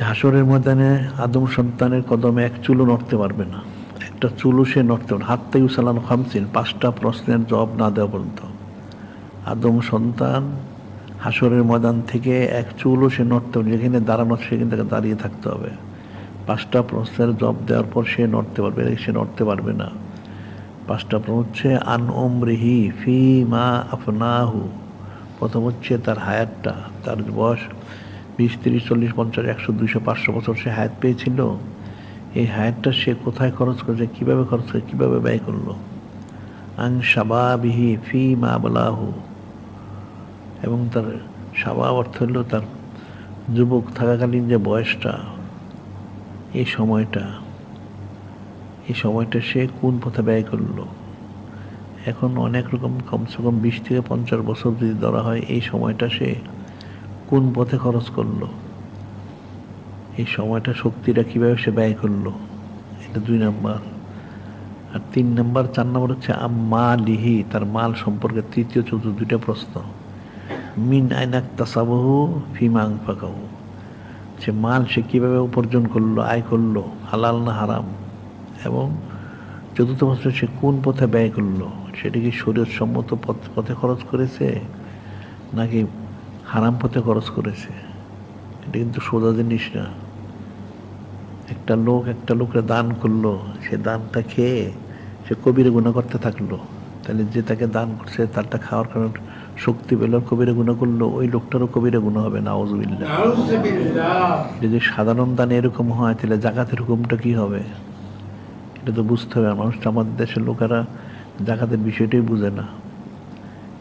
হাসরের ময়দানে আদম সন্তানের কদমে এক চুলও নড়তে পারবে না। একটা চুলও সে নড়তে পারবে হাত তাই সালান খামসিন, পাঁচটা প্রশ্নের জবাব না দেওয়া পর্যন্ত। আদম সন্তান হাসরের ময়দান থেকে এক চুলও সে নড়তে পারবে যেখানে দাঁড়ানো সেখান থেকে দাঁড়িয়ে থাকতে হবে। পাঁচটা প্রশ্নের জব দেওয়ার পর সে নড়তে পারবে সে নড়তে পারবে না। পাঁচটা প্রশ্ন হচ্ছে, আন ওমরিহি ফি মা আফনাহু। প্রথম হচ্ছে তার হায়াতটা, তার বয়স। বিশ, তিরিশ, চল্লিশ, পঞ্চাশ, একশো, দুইশো, পাঁচশো বছর সে হায়াত পেয়েছিল। এই হায়াতটা সে কোথায় খরচ করেছে, কীভাবে খরচ করে, কীভাবে ব্যয় করল? আং সাবাবিহি ফি মা বলাহু এবং তার সাবাব অর্থ হলো তার যুবক থাকাকালীন যে বয়সটা, এই সময়টা এই সময়টা সে কোন পথে ব্যয় করল? এখন অনেক রকম, কমসে কম বিশ থেকে পঞ্চাশ বছর যদি ধরা হয়, এই সময়টা সে কোন পথে খরচ করল? এই সময়টা শক্তিটা কীভাবে সে ব্যয় করল? এটা দুই নাম্বার। আর তিন নাম্বার, চার নাম্বার হচ্ছে মা লিহি তার মাল সম্পর্কে তৃতীয়, চতুর্থ দুইটা প্রশ্ন। মিন আইনাক তাসাবহু ফিমাং ফাঁকাহু সে মাল সে কীভাবে উপার্জন করল, আয় করল, হালাল না হারাম? এবং চতুর্থ প্রশ্ন, সে কোন পথে ব্যয় করল? সেটা কি শরীর সম্মত পথ পথে খরচ করেছে? নাকি হারাম পথে খরচ করেছে। এটা কিন্তু সোজা জিনিস না। একটা লোক একটা লোকের দান করল সে দানটা খেয়ে সে কবিরে গুণা করতে থাকল। তাহলে যে তাকে দান করছে তারটা খাওয়ার কারণে শক্তি পেল কবিরে গুণা করল ওই লোকটারও কবিরে গুণা হবে না আউজবিল্লা যদি সাধারণ দান এরকম হয় তাহলে জাকাতের হুকুমটা কি হবে? এটা তো বুঝতে হবে। মানুষটা আমাদের দেশের লোকেরা জাকাতের বিষয়টাই বুঝে না।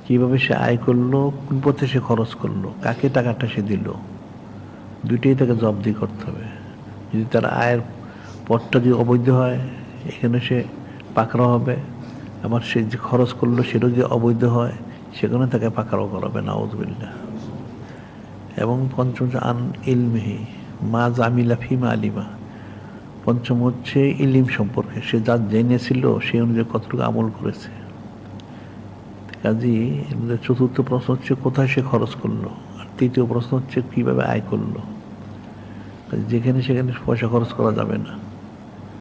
কীভাবে সে আয় করল, কোন পথে সে খরচ করল, কাকে টাকাটা সে দিল, দুইটাই তাকে জব্দি করতে হবে। যদি তার আয়ের পথটা যদি অবৈধ হয়, এখানে সে পাকড়াও হবে। আবার সে যে খরচ করল, সেটা যদি অবৈধ হয়, সেখানে তাকে পাকড়াও করাবে নাউজবিল্লা এবং পঞ্চম আন ইলমিহি, মা জামিলা ফিমা আলিমা। পঞ্চম হচ্ছে ইলিম সম্পর্কে, সে যা জেনেছিল, সে অনুযায়ী কতটুকু আমল করেছে। কাজী মধ্যে চতুর্থ প্রশ্ন হচ্ছে, কোথায় সে খরচ করল? আর তৃতীয় প্রশ্ন হচ্ছে, কীভাবে আয় করল? যেখানে সেখানে পয়সা খরচ করা যাবে না।